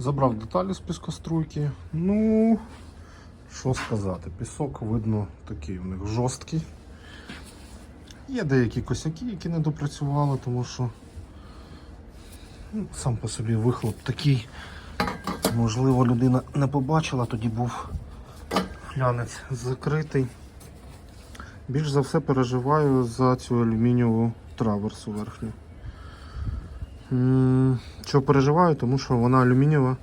Забрав деталі з піскоструйки. Ну, що сказати, пісок видно такий у них жорсткий. Є деякі косяки, які не допрацювали, тому що ну, сам по собі вихлоп такий. Можливо, людина не побачила, тоді був флянець закритий. Більш за все переживаю за цю алюмінієву траверсу верхню. Що переживаю, тому що вона алюмінієва.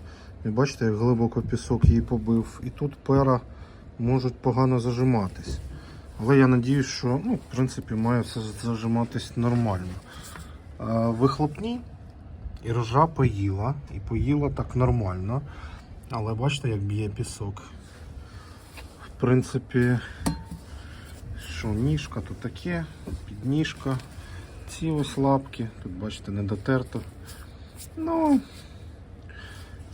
І бачите, як глибоко пісок її побив. І тут пера можуть погано зажиматись. Але я надіюсь, що ну, в принципі має все зажиматись нормально. Вихлопні і ржа поїла. І поїла так нормально. Але бачите, як б'є пісок. В принципі, що ніжка, то таке, підніжка. Ці ось лапки, тут бачите, не дотерто. Ну,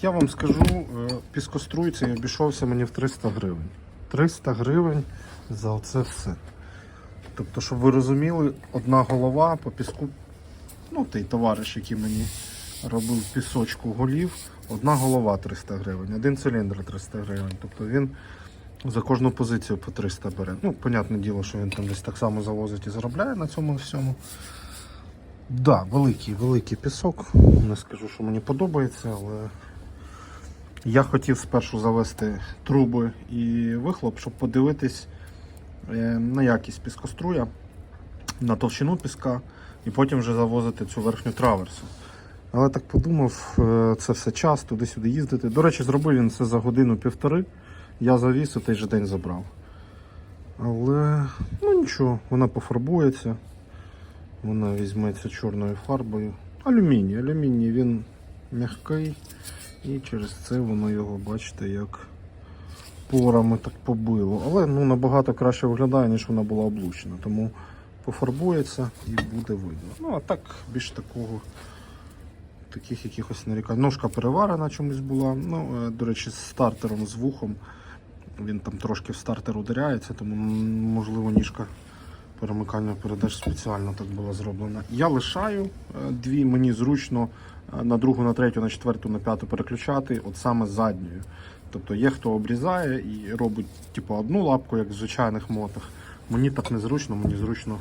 я вам скажу, е, піскоструй цей обійшовся мені в 300 гривень. 300 гривень за це все. Тобто, щоб ви розуміли, одна голова по піску, ну той товариш, який мені робив пісочку голів, одна голова 300 гривень, один циліндр 300 гривень. Тобто він за кожну позицію по 300 бере. Ну, понятне діло, що він там десь так само завозить і заробляє на цьому всьому. Да, великий, великий пісок. Не скажу, що мені подобається, але я хотів спершу завести труби і вихлоп, щоб подивитись е, на якість піскоструя, на товщину піска, і потім вже завозити цю верхню траверсу. Але так подумав, е, це все час, туди-сюди їздити. До речі, зробив він це за годину-півтори. Я завіз і той же день забрав. Але ну нічого, вона пофарбується. Вона візьметься чорною фарбою. Алюміній. Алюміній він м'який. І через це воно його, бачите, як порами так побило. Але ну, набагато краще виглядає, ніж вона була облучена. Тому пофарбується і буде видно. Ну, а так, більш такого, таких якихось нарікань. Ножка переварена чомусь була. Ну, е, до речі, з стартером, з вухом. Він там трошки в стартер ударяється, тому можливо ніжка перемикання передач спеціально так була зроблена. Я лишаю е, дві, мені зручно е, на другу, на третю, на четверту, на п'яту переключати, от саме задньою. Тобто є хто обрізає і робить типу, одну лапку, як в звичайних мотах. Мені так незручно, мені зручно,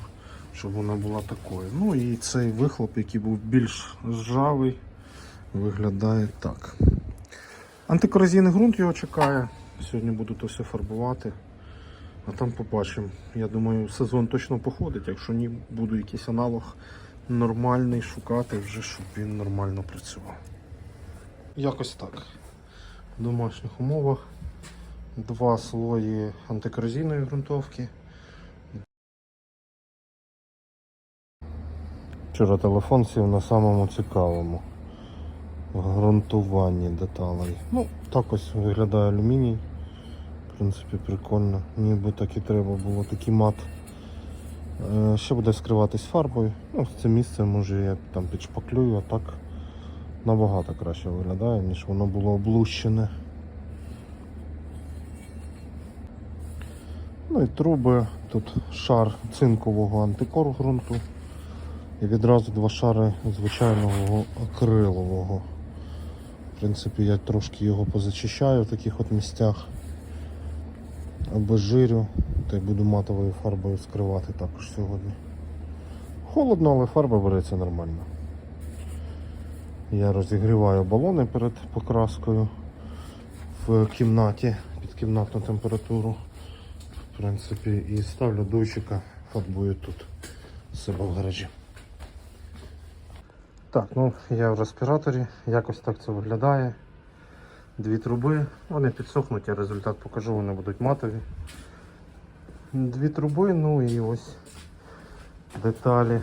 щоб вона була такою. Ну і цей вихлоп, який був більш ржавий, виглядає так. Антикорозійний ґрунт його чекає. Сьогодні буду то все фарбувати. А там побачимо. Я думаю, сезон точно походить. Якщо ні, буду якийсь аналог нормальний шукати, вже щоб він нормально працював. Якось так. В домашніх умовах два слої антикорозійної ґрунтовки. Вчора телефон сів на самому цікавому ґрунтуванні деталей. Ну, так ось виглядає алюміній. Принципі, прикольно. Ніби так і треба було такий мат. Е, Ще буде скриватись фарбою. Ну, це місце може я там підшпаклюю, а так набагато краще виглядає, ніж воно було облущене. Ну і труби, тут шар цинкового антикор ґрунту і відразу два шари звичайного акрилового. В принципі, я трошки його позачищаю в таких от місцях. Обезжирю та й буду матовою фарбою скривати також сьогодні. Холодно, але фарба береться нормально. Я розігріваю балони перед покраскою в кімнаті під кімнатну температуру. В принципі, і ставлю дойчика, фарбую тут себе в гаражі. Так, ну я в респіраторі, якось так це виглядає. Дві труби, вони підсохнуть, я результат покажу, вони будуть матові. Дві труби, ну і ось деталі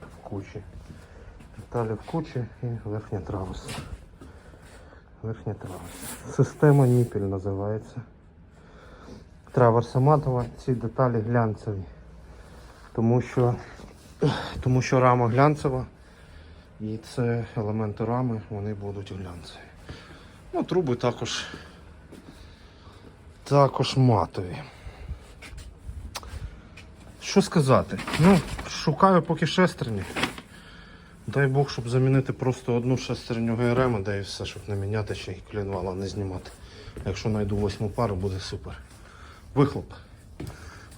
в кучі. Деталі в кучі і верхня траверс. Верхня траверс. Система ніпель називається. Траверса матова, ці деталі глянцеві. Тому що, тому що рама глянцева. І це елементи рами, вони будуть глянцеві. Ну, труби також, також матові. Що сказати? Ну, шукаю поки шестерні. Дай Бог, щоб замінити просто одну шестерню ГРМ, де і все, щоб не міняти ще й клінвала не знімати. Якщо знайду восьму пару, буде супер. Вихлоп.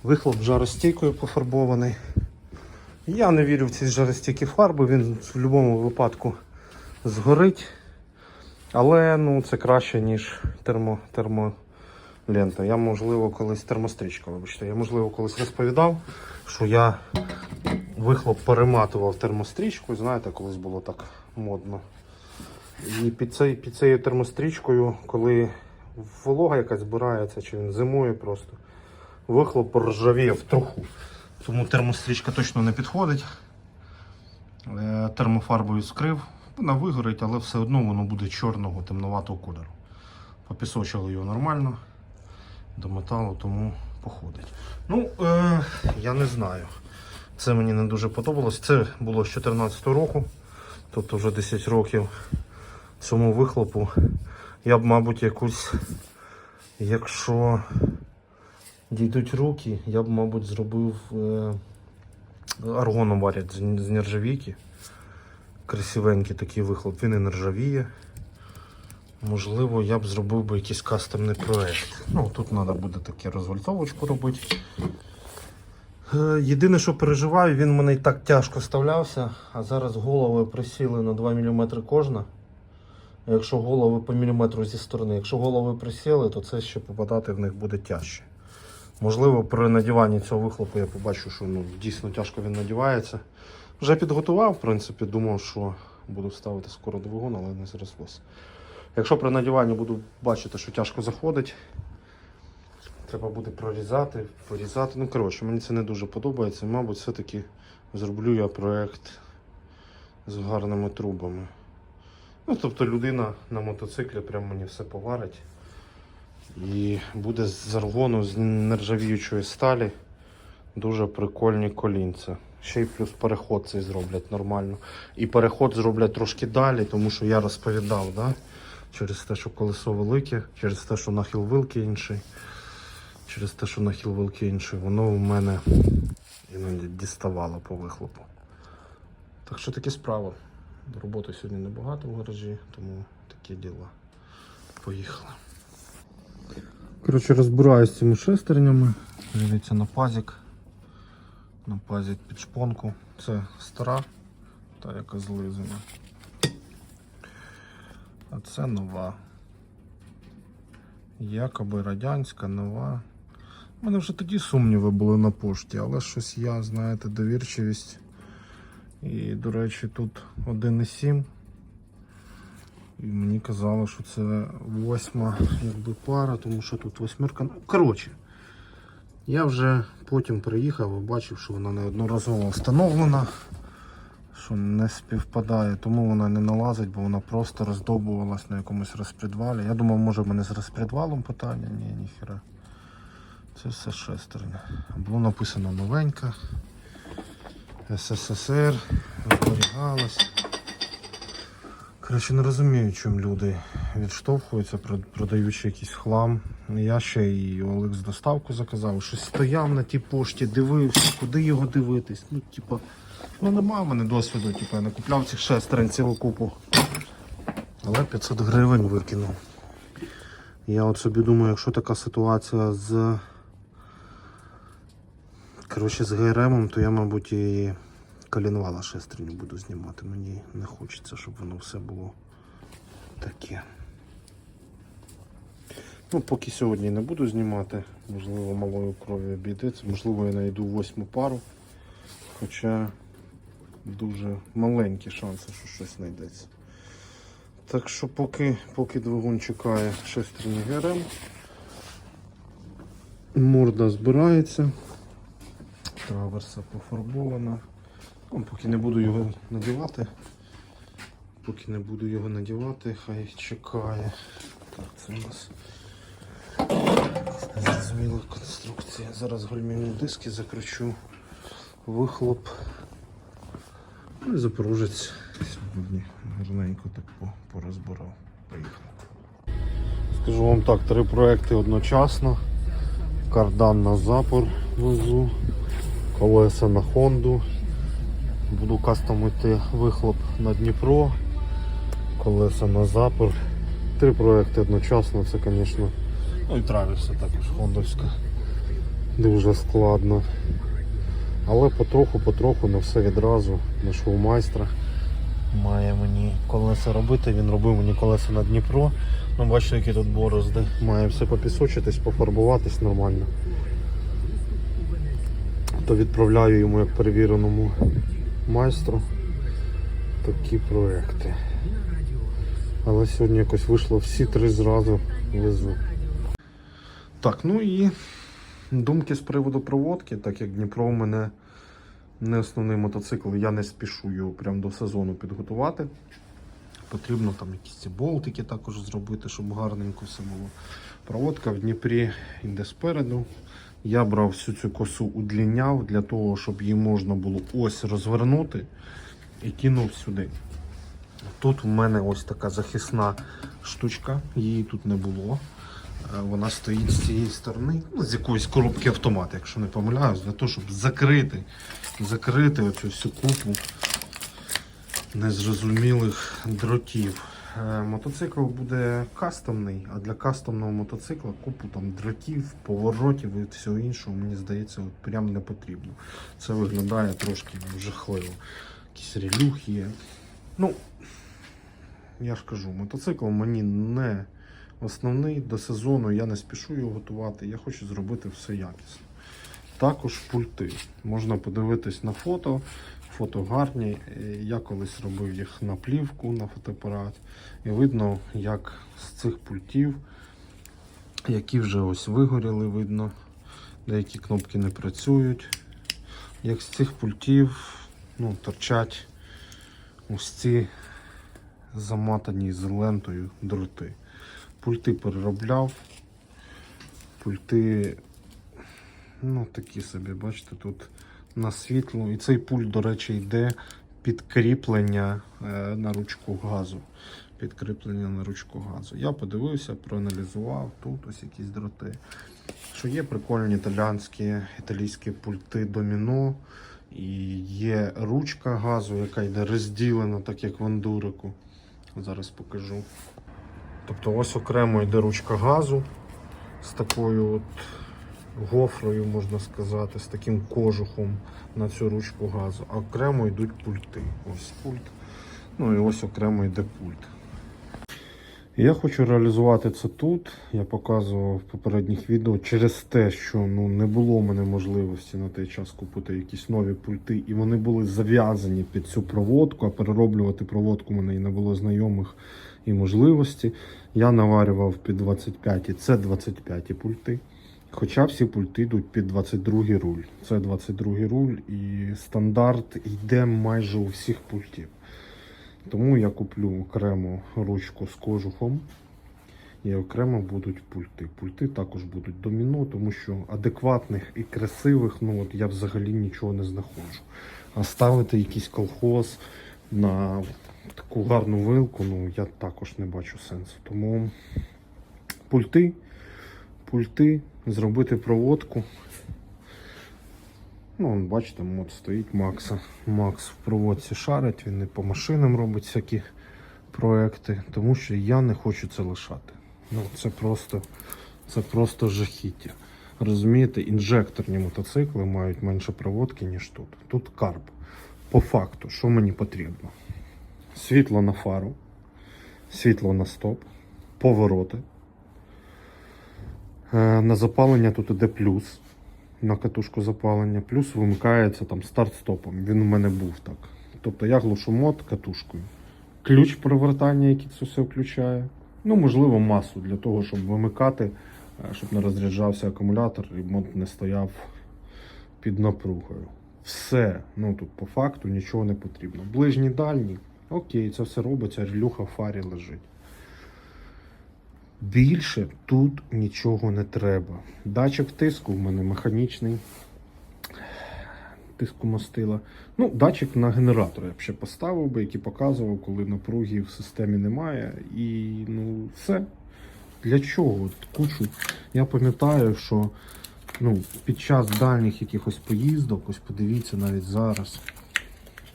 Вихлоп жаростійкою пофарбований. Я не вірю в ці жаростійкі фарби, він в будь-якому випадку згорить. Але ну, це краще, ніж термо, термолента. Я, можливо, колись термострічка, вибачте, я, можливо, колись розповідав, що я вихлоп перематував термострічкою. Знаєте, колись було так модно. І під, цей, під цією термострічкою, коли волога якась збирається, чи він зимує просто, вихлоп ржавіє в труху. Тому термострічка точно не підходить. Е, Термофарбою скрив, вона вигорить, але все одно воно буде чорного, темноватого кольору. Попісочили його нормально до металу, тому походить. Ну, е, я не знаю. Це мені не дуже подобалось. Це було з 2014 року, тобто вже 10 років цьому вихлопу. Я б, мабуть, якусь, якщо дійдуть руки, я б, мабуть, зробив е, аргоном варять з, нержавійки. Красивенький такий вихлоп, він і не ржавіє. Можливо, я б зробив би якийсь кастомний проект. Ну, тут треба буде таке розвальтовочку робити. Е, Єдине, що переживаю, він в мене і так тяжко вставлявся, а зараз голови присіли на 2 мм кожна. Якщо голови по міліметру зі сторони, якщо голови присіли, то це ще попадати в них буде тяжче. Можливо, при надіванні цього вихлопу я побачу, що ну, дійсно тяжко він надівається. Вже підготував, в принципі, думав, що буду ставити скоро двигун, але не зрослося. Якщо при надіванні буду бачити, що тяжко заходить, треба буде прорізати, порізати. Ну, коротше, мені це не дуже подобається. Мабуть, все-таки зроблю я проєкт з гарними трубами. Ну, тобто людина на мотоциклі прям мені все поварить. І буде з аргону, з нержавіючої сталі. Дуже прикольні колінця. Ще й плюс переход цей зроблять нормально. І переход зроблять трошки далі, тому що я розповідав, да? через те, що колесо велике, через те, що нахил вилки інший, через те, що нахил вилки інший, воно у мене іноді діставало по вихлопу. Так що такі справи. Роботи сьогодні небагато в гаражі, тому такі діла. Поїхали. Коротше, розбираюся з цими шестернями. Дивіться на пазик. На пазик під шпонку. Це стара, та яка злизана. А це нова. Якоби радянська, нова. У мене вже тоді сумніви були на пошті, але щось я, знаєте, довірчивість. І, до речі, тут 1,7. І мені казали, що це восьма якби пара, тому що тут восьмерка. Ну, коротше, я вже потім приїхав і бачив, що вона неодноразово встановлена, що не співпадає, тому вона не налазить, бо вона просто роздобувалась на якомусь розпредвалі. Я думав, може в мене з розпредвалом питання. Ні, ніхера. Це все шестерня. Було написано новенька. СССР, зберігалась. Коротше, не розумію, чим люди відштовхуються, продаючи якийсь хлам. Я ще і Олекс доставку заказав, щось стояв на тій пошті, дивився, куди його дивитись. Ну, типа, ну немає в мене досвіду, типа, я не купляв цих шестерень цілу купу. Але 500 гривень викинув. Я от собі думаю, якщо така ситуація з. Коротше, з ГРМом, то я, мабуть, і колінвала шестерню буду знімати. Мені не хочеться, щоб воно все було таке. Ну, поки сьогодні не буду знімати, можливо, малою крові обійдеться, можливо, я знайду восьму пару. Хоча дуже маленькі шанси, що щось знайдеться. Так що поки, поки двигун чекає шестерні ГРМ, морда збирається. Траверса пофарбована. Ну, поки не буду його надівати. Поки не буду його надівати, хай чекає. Так, це у нас зрозуміла конструкція. Зараз гальмівні диски закручу, вихлоп. Ну і запорожець сьогодні гарненько так порозбирав. Поїхали. Скажу вам так, три проекти одночасно. Кардан на запор везу, колеса на Хонду, Буду кастомити вихлоп на Дніпро, колеса на запор. Три проекти одночасно, це, звісно. Ну і травився також Хондовська. Дуже складно. Але потроху-потроху на все відразу знайшов майстра. Має мені колеса робити, він робив мені колеса на Дніпро. Ну, бачите, які тут борозди. Має все попісочитись, пофарбуватись нормально. То відправляю йому як перевіреному майстру такі проекти. Але сьогодні якось вийшло всі три зразу везу. Так, ну і думки з приводу проводки, так як Дніпро у мене не основний мотоцикл, я не спішу його прямо до сезону підготувати. Потрібно там якісь ці болтики також зробити, щоб гарненько все було. Проводка в Дніпрі йде спереду. Я брав всю цю косу удліняв для того, щоб її можна було ось розвернути і кинув сюди. Тут в мене ось така захисна штучка, її тут не було. Е, Вона стоїть з цієї сторони, ну, з якоїсь коробки автомата, якщо не помиляюсь, для того, щоб закрити, закрити оцю всю купу незрозумілих дротів. Е, Мотоцикл буде кастомний, а для кастомного мотоцикла купу там дротів, поворотів і всього іншого, мені здається, от прям не потрібно. Це виглядає трошки жахливо. Якісь релюх є. Ну, я ж кажу, мотоцикл мені не основний до сезону, я не спішу його готувати, я хочу зробити все якісно. Також пульти. Можна подивитись на фото. Фото гарні. Я колись робив їх на плівку, на фотоапарат. І видно, як з цих пультів, які вже ось вигоріли, видно, деякі кнопки не працюють. Як з цих пультів ну, торчать ось ці заматані з лентою дроти. Пульти переробляв. Пульти, ну такі собі, бачите, тут на світло. І цей пульт, до речі, йде під кріплення е, на ручку газу. Підкріплення на ручку газу. Я подивився, проаналізував. Тут ось якісь дроти. Що є прикольні італійські, італійські пульти доміно. І є ручка газу, яка йде розділена, так як в ендурику. Зараз покажу. Тобто ось окремо йде ручка газу з такою от гофрою, можна сказати, з таким кожухом на цю ручку газу. А окремо йдуть пульти. Ось пульт. Ну і ось окремо йде пульт. Я хочу реалізувати це тут. Я показував в попередніх відео через те, що ну, не було в мене можливості на той час купити якісь нові пульти, і вони були зав'язані під цю проводку, а перероблювати проводку мене і не було знайомих і можливості. Я наварював під 25 і це 25 пульти. Хоча всі пульти йдуть під 22 руль. Це 22 руль і стандарт йде майже у всіх пультів. Тому я куплю окремо ручку з кожухом і окремо будуть пульти. Пульти також будуть доміно, тому що адекватних і красивих ну от я взагалі нічого не знаходжу. А ставити якийсь колхоз на таку гарну вилку, ну я також не бачу сенсу. Тому пульти, пульти, зробити проводку. Ну, вон, бачите, мод стоїть Макса. Макс в проводці шарить, він і по машинам робить всякі проекти, тому що я не хочу це лишати. Ну, це просто, це просто жахіття. Розумієте, інжекторні мотоцикли мають менше проводки, ніж тут. Тут карб. По факту, що мені потрібно? Світло на фару, світло на стоп, повороти. Е, На запалення тут іде плюс на катушку запалення, плюс вимикається там старт-стопом. Він у мене був так. Тобто я глушу мод катушкою. Ключ перевертання, який це все включає. Ну, можливо, масу для того, щоб вимикати, е, щоб не розряджався акумулятор і мод не стояв під напругою. Все, ну тут по факту нічого не потрібно. Ближній дальній, окей, це все робиться, релюха в фарі лежить. Більше тут нічого не треба. Датчик тиску в мене механічний. Тиску мастила. Ну, датчик на генератор я б ще поставив би, який показував, коли напруги в системі немає. І ну, все. Для чого? Кучу. Я пам'ятаю, що ну, під час дальніх якихось поїздок, ось подивіться навіть зараз.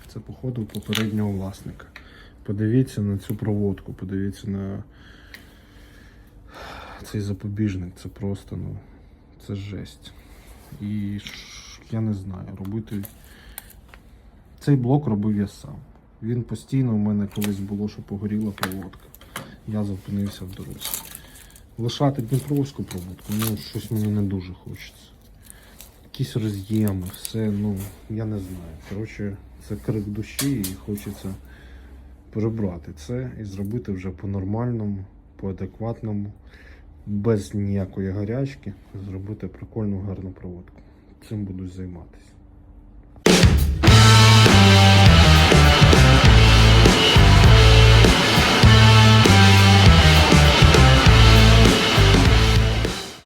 Це походу попереднього власника. Подивіться на цю проводку, подивіться на цей запобіжник. Це просто, ну, це жесть. І я не знаю, робити. Цей блок робив я сам. Він постійно у мене колись було, що погоріла проводка. Я зупинився в дорозі. Лишати Дніпровську проводку, ну щось мені не дуже хочеться. Якісь роз'єми, все, ну, я не знаю. Коротше, це крик душі і хочеться прибрати це і зробити вже по-нормальному, по-адекватному, без ніякої гарячки, зробити прикольну гарну проводку. Цим буду займатися.